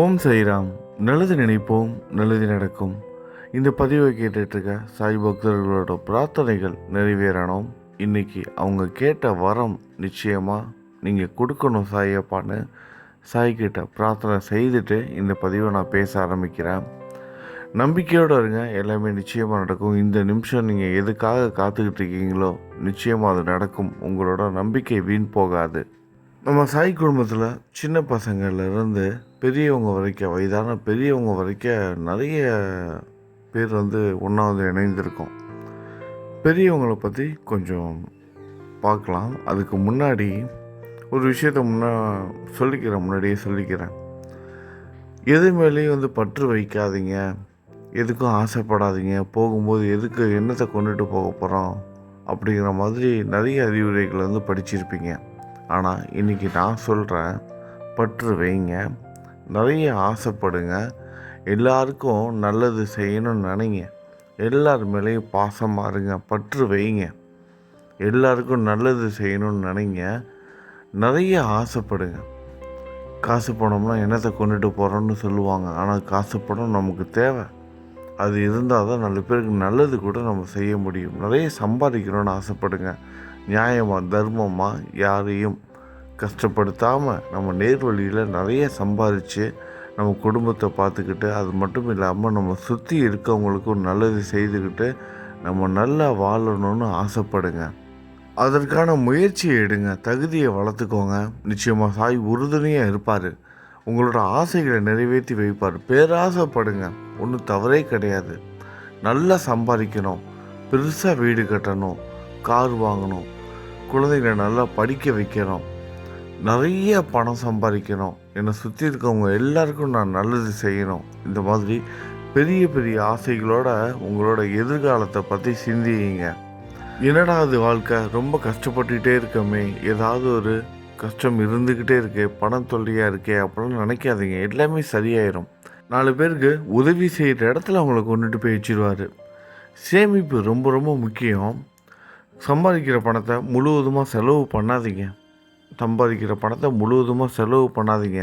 ஓம் சைராம். நல்லது நினைப்போம் நல்லது நடக்கும். இந்த பதிவை கேட்டுட்ருக்க சாய் பக்தர்களோட பிரார்த்தனைகள் நிறைவேறணும். இன்றைக்கி அவங்க கேட்ட வரம் நிச்சயமாக நீங்கள் கொடுக்கணும் சாயப்பான்னு சாய்கிட்ட பிரார்த்தனை செய்துட்டு இந்த பதிவை நான் பேச ஆரம்பிக்கிறேன். நம்பிக்கையோடு இருங்க எல்லாமே நிச்சயமாக நடக்கும். இந்த நிமிஷம் நீங்கள் எதுக்காக காத்துக்கிட்டு இருக்கீங்களோ நிச்சயமாக அது நடக்கும். உங்களோட நம்பிக்கை வீண் போகாது. நம்ம சாய் குடும்பத்தில் சின்ன பசங்கள்லேருந்து பெரியவங்க வரைக்கும் வயதான பெரியவங்க வரைக்கும் நிறைய பேர் வந்து ஒன்றா வந்து இணைந்திருக்கோம். பெரியவங்களை பற்றி கொஞ்சம் பார்க்கலாம். அதுக்கு முன்னாடி ஒரு விஷயத்த முன்னா சொல்லிக்கிறேன் முன்னாடியே சொல்லிக்கிறேன். எது மேலேயும் வந்து பற்று வைக்காதீங்க. எதுக்கும் ஆசைப்படாதீங்க. போகும்போது எதுக்கு என்னத்தை கொண்டுட்டு போக போகிறோம் அப்படிங்கிற மாதிரி நிறைய அறிவுரைகளை வந்து படிச்சிருப்பீங்க. ஆனால் இன்றைக்கி நான் சொல்கிறேன் பற்று வைங்க. நிறைய ஆசைப்படுங்க. எல்லாருக்கும் நல்லது செய்யணும்னு நினைங்க. எல்லார் மேலேயும் பாசமாக இருங்க பற்று வைங்க. எல்லாருக்கும் நல்லது செய்யணும்னு நினைங்க. நிறைய ஆசைப்படுங்க. காசு பணம்னா என்னத்தை கொண்டுட்டு போகிறோன்னு சொல்லுவாங்க. ஆனால் காசு பணம் நமக்கு தேவை. அது இருந்தால் தான் நல்ல பேருக்கு நல்லது கூட நம்ம செய்ய முடியும். நிறைய சம்பாதிக்கணும்னு ஆசைப்படுங்க. நியாயமாக தர்மமாக யாரையும் கஷ்டப்படுத்தாமல் நம்ம நேர்வழியில் நிறைய சம்பாதிச்சு நம்ம குடும்பத்தை பார்த்துக்கிட்டு அது மட்டும் இல்லாமல் நம்ம சுற்றி இருக்கவங்களுக்கும் நல்லது செய்துக்கிட்டு நம்ம நல்லா வாழணும்னு ஆசைப்படுங்க. அதற்கான முயற்சியை எடுங்க தகுதியை வளர்த்துக்கோங்க. நிச்சயமாக சாய் உறுதுணையாக இருப்பார். உங்களோட ஆசைகளை நிறைவேற்றி வைப்பார். பேராசைப்படுங்க ஒன்றும் தவறே கிடையாது. நல்லா சம்பாதிக்கணும் பெருசாக வீடு கட்டணும் கார் வாங்கணும் குழந்தைகளை நல்லா படிக்க வைக்கணும். நிறைய பணம் சம்பாதிக்கணும். என்னை சுற்றி இருக்கவங்க எல்லாருக்கும் நான் நல்லது செய்யணும். இந்த மாதிரி பெரிய பெரிய ஆசைகளோட உங்களோட எதிர்காலத்தை பற்றி சிந்தியுங்க என்னடா அது வாழ்க்கை? ரொம்ப கஷ்டப்பட்டுக்கிட்டே இருக்கமே. ஏதாவது ஒரு கஷ்டம் இருந்துக்கிட்டே இருக்கே பணம் தொல்லையாக இருக்கே அப்படின்னு நினைக்காதீங்க. எல்லாமே சரியாயிடும் நாலு பேருக்கு உதவி செய்கிற இடத்துல அவங்கள கொண்டுட்டு போய் வச்சிருவார். சேமிப்பு ரொம்ப ரொம்ப முக்கியம். சம்பாதிக்கிற பணத்தை முழுவதுமாக செலவு பண்ணாதீங்க. சம்பாதிக்கிற பணத்தை முழுவதுமாக செலவு பண்ணாதீங்க.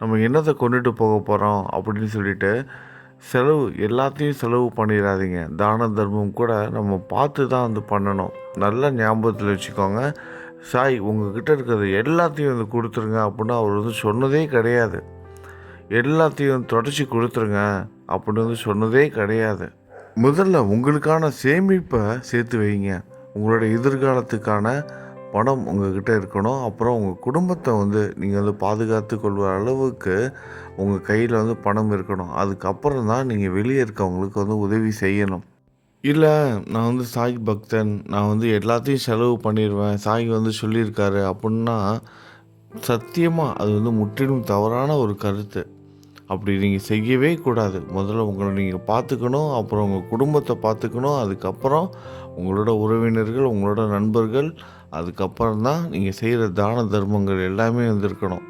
நம்ம என்னத்தை கொண்டுட்டு போக போகிறோம் அப்படின்னு சொல்லிட்டு செலவு எல்லாத்தையும் செலவு பண்ணிடாதீங்க தான தர்மம் கூட நம்ம பார்த்து தான் வந்து பண்ணணும். நல்லா ஞாபகத்தில் வச்சுக்கோங்க. சாய் உங்ககிட்ட இருக்கிறது எல்லாத்தையும் வந்து கொடுத்துருங்க அப்படின்னு அவர் வந்து சொன்னதே கிடையாது. எல்லாத்தையும் தொடச்சி கொடுத்துருங்க அப்படின்னு வந்து சொன்னதே கிடையாது. முதல்ல உங்களுக்கான சேமிப்பை சேர்த்து வைங்க. உங்களுடைய எதிர்காலத்துக்கான பணம் உங்ககிட்ட இருக்கணும். அப்புறம் உங்கள் குடும்பத்தை வந்து நீங்கள் வந்து பாதுகாத்து கொள்கிற அளவுக்கு உங்கள் கையில் வந்து பணம் இருக்கணும். அதுக்கப்புறம் தான் நீங்கள் வெளியே இருக்கவங்களுக்கு வந்து உதவி செய்யணும். இல்லை நான் வந்து சாய் பக்தன். நான் வந்து எல்லாத்தையும் செலவு பண்ணிடுவேன் சாய் வந்து சொல்லியிருக்காரு அப்படின்னா சத்தியமாக அது வந்து முற்றிலும் தவறான ஒரு கருத்து. அப்படி நீங்கள் செய்யவே கூடாது. முதல்ல உங்களை நீங்கள் பார்த்துக்கணும் அப்புறம் உங்கள் குடும்பத்தை பார்த்துக்கணும் அதுக்கப்புறம் உங்களோட உறவினர்கள் உங்களோட நண்பர்கள் அதுக்கப்புறம் தான் நீங்கள் செய்கிற தான தர்மங்கள் எல்லாமே வந்திருக்கணும்.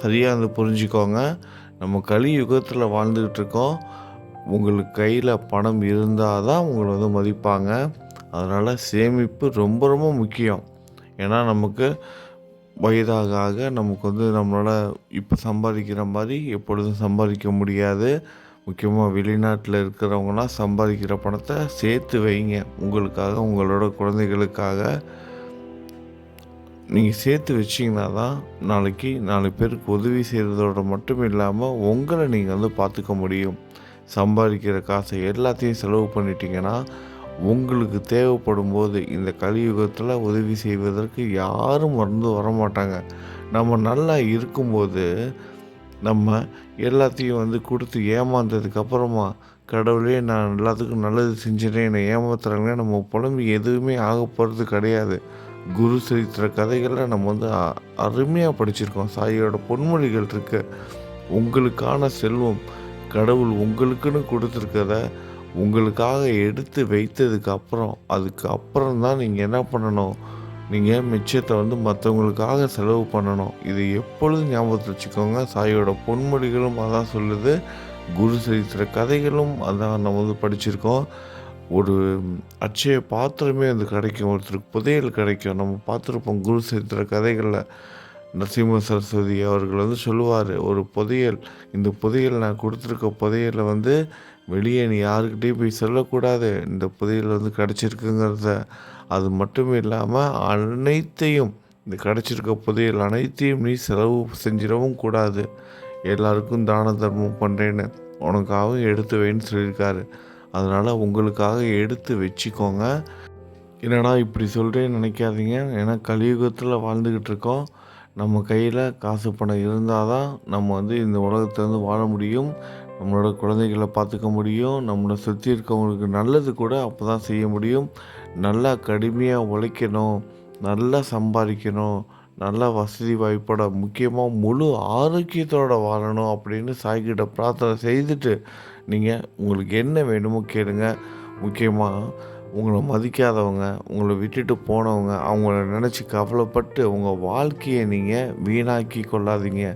சரியாக வந்து புரிஞ்சுக்கோங்க. நம்ம கலி யுகத்தில் வாழ்ந்துக்கிட்டு இருக்கோம் உங்களுக்கு கையில் பணம் இருந்தால் தான் உங்களை வந்து மதிப்பாங்க. அதனால் சேமிப்பு ரொம்ப ரொம்ப முக்கியம். ஏன்னா நமக்கு வயதாக ஆக நமக்கு வந்து நம்மளால் இப்போ சம்பாதிக்கிற மாதிரி எப்பொழுதும் சம்பாதிக்க முடியாது. முக்கியமாக வெளிநாட்டில் இருக்கிறவங்களாம் சம்பாதிக்கிற பணத்தை சேர்த்து வைங்க. உங்களுக்காக உங்களோட குழந்தைகளுக்காக. நீங்கள் சேர்த்து வச்சிங்கன்னா தான் நாளைக்கு நாலு பேருக்கு உதவி செய்கிறதோட மட்டும் இல்லாமல் உங்களை நீங்கள் வந்து பார்த்துக்க முடியும். சம்பாதிக்கிற காசை எல்லாத்தையும் செலவு பண்ணிட்டீங்கன்னா உங்களுக்கு தேவைப்படும் போது இந்த கலியுகத்தில் உதவி செய்வதற்கு யாரும் மறந்து வரமாட்டாங்க. நம்ம நல்லா இருக்கும்போது நம்ம எல்லாத்தையும் வந்து கொடுத்து ஏமாந்ததுக்கப்புறமா கடவுளே நான் எல்லாத்துக்கும் நல்லது செஞ்சுட்டேன் என்னை ஏமாத்துறாங்கன்னா நம்ம புலம்பி எதுவுமே ஆக போகிறது கிடையாது. குரு சரித்திர கதைகளில் நம்ம வந்து அருமையாக படிச்சிருக்கோம். சாயோட பொன்மொழிகள் இருக்கு. உங்களுக்கான செல்வம் கடவுள் உங்களுக்குன்னு கொடுத்துருக்கத உங்களுக்காக எடுத்து வைத்ததுக்கு அப்புறம் அதுக்கு அப்புறம் தான் நீங்கள் என்ன பண்ணணும்? நீங்கள் மிச்சத்தை வந்து மற்றவங்களுக்காக செலவு பண்ணணும். இது எப்பொழுதும் ஞாபகத்தில் வச்சுக்கோங்க. சாயோட பொன்மொழிகளும் அதான் சொல்லுது. குரு சரித்திர கதைகளும் அதான் நம்ம வந்து படிச்சிருக்கோம். ஒரு அட்சய பாத்திரமே வந்து கிடைக்கும். ஒருத்தருக்கு புதையல் கிடைக்கும். நம்ம பார்த்துருப்போம் குரு சரித்திர கதைகளில். நரசிம்ம சரஸ்வதி அவர்கள் வந்து சொல்லுவார் ஒரு புதையல் இந்த புதையல் நான் கொடுத்துருக்க புதையலை வந்து வெளியே நீ யாருக்கிட்டேயும் போய் சொல்லக்கூடாது. இந்த புதையல் வந்து கிடச்சிருக்குங்கிறத. அது மட்டும் இல்லாமல் அனைத்தையும் இந்த கிடச்சிருக்க புதையல் அனைத்தையும் நீ செலவு செஞ்சிடவும் கூடாது. எல்லாருக்கும் தான தர்மம் பண்ணுறேன்னு உனக்காகவும் எடுத்து வைன்னு சொல்லியிருக்காரு. அதனால் உங்களுக்காக எடுத்து வச்சுக்கோங்க. என்னடா இப்படி சொல்கிறேன்னு நினைக்காதீங்க. ஏன்னா கலியுகத்தில் வாழ்ந்துக்கிட்டு இருக்கோம். நம்ம கையில் காசு பணம் இருந்தால் தான் நம்ம வந்து இந்த உலகத்தை வந்து வாழ முடியும். நம்மளோட குழந்தைகளை பார்த்துக்க முடியும் நம்மளை சுற்றி இருக்கவங்களுக்கு நல்லது கூட அப்போ தான் செய்ய முடியும். நல்லா கடுமையாக உழைக்கணும் நல்லா சம்பாதிக்கணும் நல்லா வசதி வாய்ப்போட முக்கியமாக முழு ஆரோக்கியத்தோடு வாழணும் அப்படின்னு சாய்கிட்ட பிரார்த்தனை செய்துட்டு நீங்கள் உங்களுக்கு என்ன வேணுமோ கேளுங்க. முக்கியமாக உங்களை மதிக்காதவங்க உங்களை விட்டுட்டு போனவங்க அவங்கள நினச்சி கவலைப்பட்டு உங்கள் வாழ்க்கையை நீங்கள் வீணாக்கி கொள்ளாதீங்க.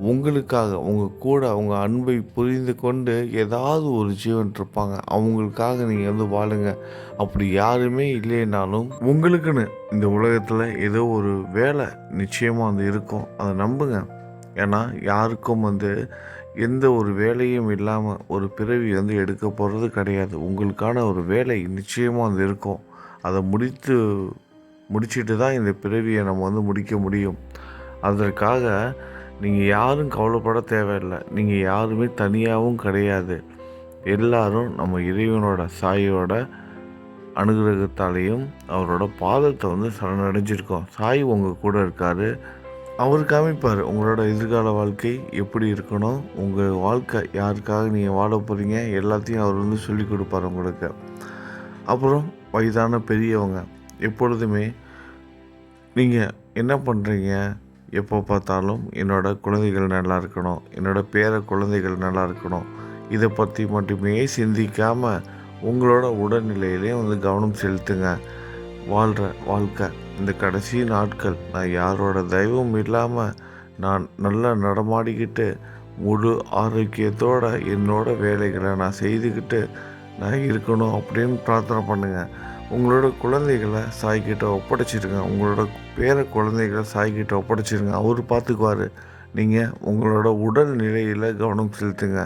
உங்களுக்காக உங்கள் கூட உங்கள் அன்பை புரிந்து கொண்டு ஏதாவது ஒரு ஜீவன் இருப்பாங்க. அவங்களுக்காக நீங்கள் வந்து வாழுங்க. அப்படி யாருமே இல்லைனாலும் உங்களுக்குன்னு இந்த உலகத்தில் ஏதோ ஒரு வேலை நிச்சயமாக வந்து இருக்கும். அதை நம்புங்க. ஏன்னா யாருக்கும் வந்து எந்த ஒரு வேலையும் இல்லாமல் ஒரு பிறவி வந்து எடுக்க போகிறது கிடையாது. உங்களுக்கான ஒரு வேலை நிச்சயமாக வந்து இருக்கும். அதை முடித்து முடிச்சுட்டு தான் இந்த பிறவியை நம்ம வந்து முடிக்க முடியும். அதற்காக நீங்கள் யாரும் கவலைப்பட தேவையில்லை. நீங்கள் யாருமே தனியாகவும் கிடையாது. எல்லாரும் நம்ம இறைவனோட சாயோட அனுகிரகத்தாலேயும் அவரோட பாதத்தை வந்து சரணடைஞ்சிருக்கோம். சாய் உங்கள் கூட இருக்கார். அவர் காமிப்பார் உங்களோட எதிர்கால வாழ்க்கை எப்படி இருக்கணும்? உங்கள் வாழ்க்கை யாருக்காக நீங்கள் வாழ போகிறீங்க எல்லாத்தையும் அவர் வந்து சொல்லி கொடுப்பார் உங்களுக்கு. அப்புறம் வயதான பெரியவங்க எப்பொழுதுமே நீங்கள் என்ன பண்ணுறீங்க எப்போ பார்த்தாலும் என்னோடய குழந்தைகள் நல்லா இருக்கணும் என்னோடய பேர குழந்தைகள் நல்லா இருக்கணும். இதை பற்றி மட்டுமே சிந்திக்காமல் உங்களோட உடல்நிலையிலே வந்து கவனம் செலுத்துங்க. வாழ்கிற வாழ்க்கை இந்த கடைசி நாட்கள் நான் யாரோட தெய்வம் இல்லாமல் நான் நல்லா நடமாடிக்கிட்டு முழு ஆரோக்கியத்தோடு என்னோட வேலைகளை நான் செய்துக்கிட்டு நான் இருக்கணும் அப்படின்னு பிரார்த்தனை பண்ணுங்கள் உங்களோட குழந்தைகளை சாய்கிட்ட ஒப்படைச்சிருங்க. உங்களோட பேர குழந்தைகளை சாய்கிட்ட ஒப்படைச்சிருங்க. அவர் பார்த்துக்குவார் நீங்கள் உங்களோட உடல் நிலையில் கவனம் செலுத்துங்க.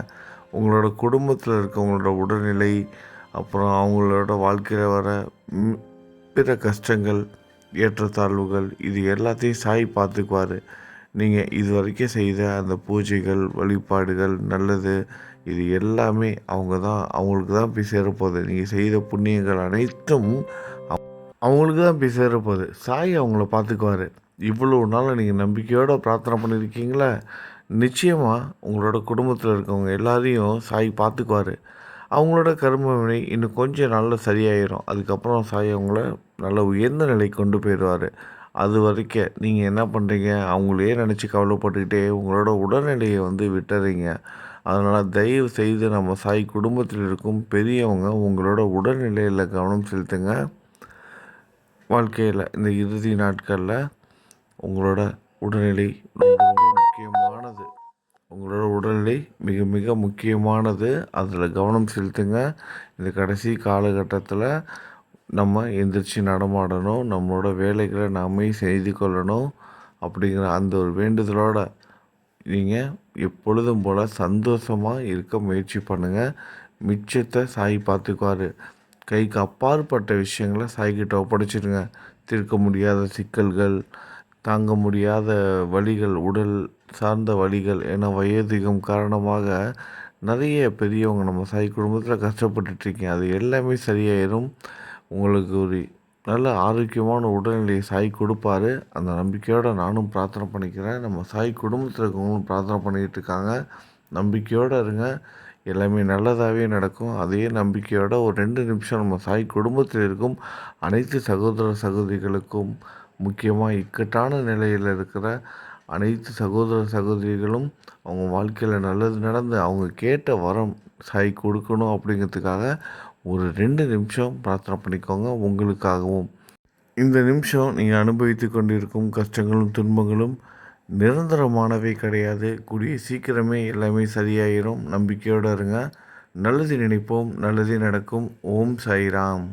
உங்களோட குடும்பத்தில் இருக்கவங்களோட உடல்நிலை அப்புறம் அவங்களோட வாழ்க்கையில் வர பிற கஷ்டங்கள் ஏற்றத்தாழ்வுகள் இது எல்லாத்தையும் சாய் பார்த்துக்குவார் நீங்கள் இது வரைக்கும் செய்த அந்த பூஜைகள் வழிபாடுகள் நல்லது. இது எல்லாமே அவங்க தான் அவங்களுக்கு தான் போய் சேரப்போகுது நீங்கள் செய்த புண்ணியங்கள் அனைத்தும் அவங்களுக்கு தான் போய் சேரப்போகுது சாய் அவங்கள பார்த்துக்குவார். இவ்வளோ நாள் நீங்கள் நம்பிக்கையோடு பிரார்த்தனை பண்ணியிருக்கீங்களா நிச்சயமாக உங்களோட குடும்பத்தில் இருக்கவங்க எல்லாரையும் சாய் பார்த்துக்குவார். அவங்களோட கரும வினை இன்னும் கொஞ்சம் நாளில் சரியாயிடும் அதுக்கப்புறம் சாய் அவங்கள நல்ல உயர்ந்த நிலைக்கு கொண்டு போயிடுவார். அது வரைக்கும் நீங்கள் என்ன பண்ணுறீங்க அவங்களையே நினச்சி கவலைப்பட்டுக்கிட்டே உங்களோட உடல்நிலையை வந்து விட்டுறீங்க. அதனால் தயவு செய்து நம்ம சாய் குடும்பத்தில் இருக்கும் பெரியவங்க உங்களோட உடல்நிலையில் கவனம் செலுத்துங்க. வாழ்க்கையில் இந்த இறுதி நாட்களில் உங்களோட உடல்நிலை ரொம்ப ரொம்ப முக்கியமானது. உங்களோட உடல்நிலை மிக மிக முக்கியமானது. அதில் கவனம் செலுத்துங்க. இந்த கடைசி காலகட்டத்தில் நம்ம எந்திரிச்சு நடமாடணும். நம்மளோட வேலைகளை நாமே செய்து கொள்ளணும். அப்படிங்கிற அந்த ஒரு வேண்டுதலோடு நீங்கள் எப்பொழுதும் போல் சந்தோஷமாக இருக்க முயற்சி பண்ணுங்கள் மிச்சத்தை சாய் பார்த்துக்குவார். கைக்கு அப்பாற்பட்ட விஷயங்களை சாய்கிட்ட ஒப்படைச்சிடுங்க. தீர்க்க முடியாத சிக்கல்கள் தாங்க முடியாத வழிகள் உடல் சார்ந்த வழிகள் என வயோதிகம் காரணமாக நிறைய பெரியவங்க நம்ம சாய் குடும்பத்தில் கஷ்டப்பட்டுட்ருக்கீங்க அது எல்லாமே சரியாயிடும் உங்களுக்கு ஒரு நல்ல ஆரோக்கியமான உடல்நிலையை சாய் கொடுப்பாரு. அந்த நம்பிக்கையோடு நானும் பிரார்த்தனை பண்ணிக்கிறேன். நம்ம சாய் குடும்பத்தில் இருக்கவங்களும் பிரார்த்தனை பண்ணிக்கிட்டு இருக்காங்க. நம்பிக்கையோடு இருங்க. எல்லாமே நல்லதாகவே நடக்கும். அதே நம்பிக்கையோட ஒரு ரெண்டு நிமிஷம் நம்ம சாய் குடும்பத்தில் இருக்கும். அனைத்து சகோதர சகோதரிகளுக்கும் முக்கியமாக இக்கட்டான நிலையில் இருக்கிற அனைத்து சகோதர சகோதரிகளும் அவங்க வாழ்க்கையில் நல்லது நடந்து அவங்க கேட்ட வரம் சாய் கொடுக்கணும் அப்படிங்கிறதுக்காக ஒரு ரெண்டு நிமிஷம் பிரார்த்தனை பண்ணிக்கோங்க உங்களுக்காகவும். இந்த நிமிஷம் நீங்கள் அனுபவித்து கொண்டிருக்கும் கஷ்டங்களும் துன்பங்களும் நிரந்தரமானவை கிடையாது. கூடிய சீக்கிரமே எல்லாமே சரியாயிரும். நம்பிக்கையோடு இருங்க. நல்லது நினைப்போம். நல்லது நடக்கும். ஓம் சாய்ராம்.